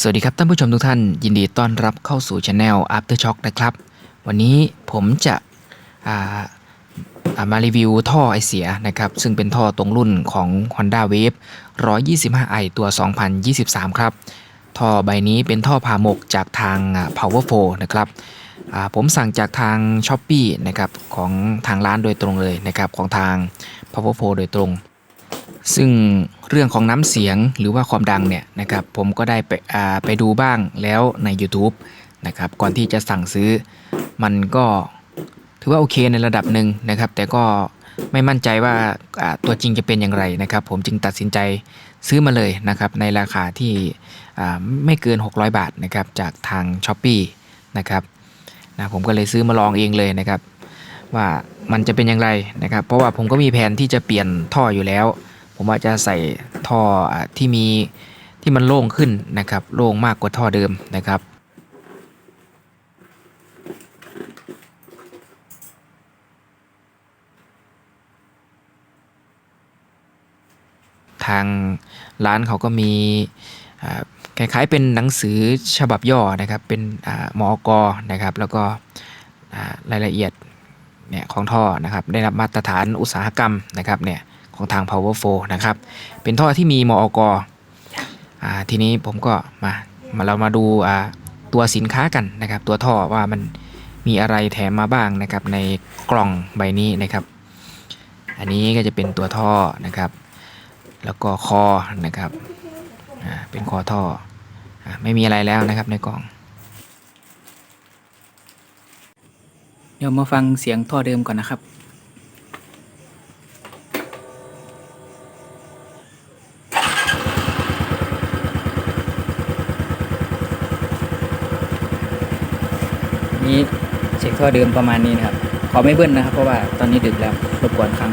สวัสดีครับท่านผู้ชมทุกท่าน ยินดีต้อนรับเข้าสู่ช anel Aftershock นะครับ วันนี้ผมจะาามารีวิวท่อไอเสียนะครับ ซึ่งเป็นท่อตรงรุ่นของ Honda Wave 125i ตัว 2023 ครับ ท่อใบนี้เป็นท่อผ่าหมกจากทาง Power 4นะครับผมสั่งจากทาง s h อ p e e นะครับของทางร้านโดยตรงเลยนะครับ ของทาง Power 4โดยตรง ซึ่ง เรื่องของน้ำเสียงหรือว่าความดังเนี่ยนะครับผมก็ได้ไปไปดูบ้างแล้วใน YouTube นะครับก่อนที่จะสั่งซื้อมันก็ถือว่าโอเคในระดับหนึ่งนะครับ แต่ก็ไม่มั่นใจว่าตัวจริงจะเป็นอย่างไรนะครับ ผมจึงตัดสินใจซื้อมาเลยนะครับ ในราคาที่ไม่เกิน 600 บาทนะครับจากทาง s h อ p e e นะครับนะผมก็เลยซื้อมาลองเองเลยนะครับ ว่ามันจะเป็นอย่างไรนะครับ เพราะว่าผมก็มีแผนที่จะเปลี่ยนท่ออยู่แล้ว ผมว่าจจะใส่ท่อที่มีที่มันโล่งขึ้นนะครับ โล่งมากกว่าท่อเดิมนะครับ ทางร้านเขาก็มีคล้ายๆเป็นหนังสือฉบับย่อนะครับ เป็นอมอกนะครับ แล้วก็รายละเอียดเนี่ยของท่อนะครับ ได้รับมาตรฐานอุตสาหกรรมนะครับเนี่ย ของทาง power flow นะครับ เป็นท่อที่มีมอกอ่าทีนี้ผมก็มามาเรามาดูอ่าตัวสินค้ากันนะครับ ตัวท่อว่ามันมีอะไรแถมมาบ้างนะครับ ในกล่องใบนี้นะครับ อันนี้ก็จะเป็นตัวท่อนะครับ แล้วก็คอนะครับอ่าเป็นคอท่ออาไม่มีอะไรแล้วนะครับในกล่องเดี๋ยวมาฟังเสียงท่อเดิมก่อนนะครับ นี้เช็คท่อเดิมประมาณนี้นะครับ ขอไม่เบิ้ลนะครับ เพราะว่าตอนนี้ดึกแล้วรบกวนครั้ง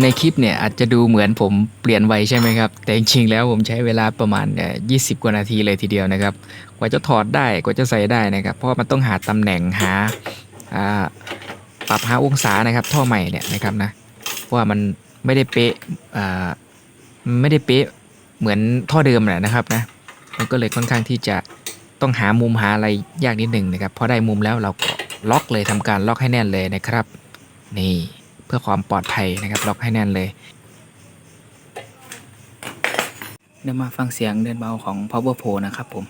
ในคลิปเนี่ยอาจจะดูเหมือนผมเปลี่ยนไวใช่ไหมครับ แต่จริงๆแล้วผมใช้เวลาประมาณยี่สิบกว่านาทีเลยทีเดียวนะครับ กว่าจะถอดได้กว่าจะใส่ได้นะครับ เพราะมันต้องหาตำแหน่งหาปรับหาองศานะครับ ท่อใหม่เนี่ยนะครับนะเพราะว่ามันไม่ได้เป๊ะไม่ได้เป๊ะเหมือนท่อเดิมแหละนะครับนะมันก็เลยค่อนข้างที่จะต้องหามุมหาอะไรยากนิดหนึ่งนะครับพอได้มุมแล้วเราก็ล็อกเลยทำการล็อกให้แน่นเลยนะครับ นี่ พื่อความปลอดภัยนะครับล็อกให้แน่นเลยเดี๋ยวมาฟังเสียงเดินเบาของ Power Pro นะครับผม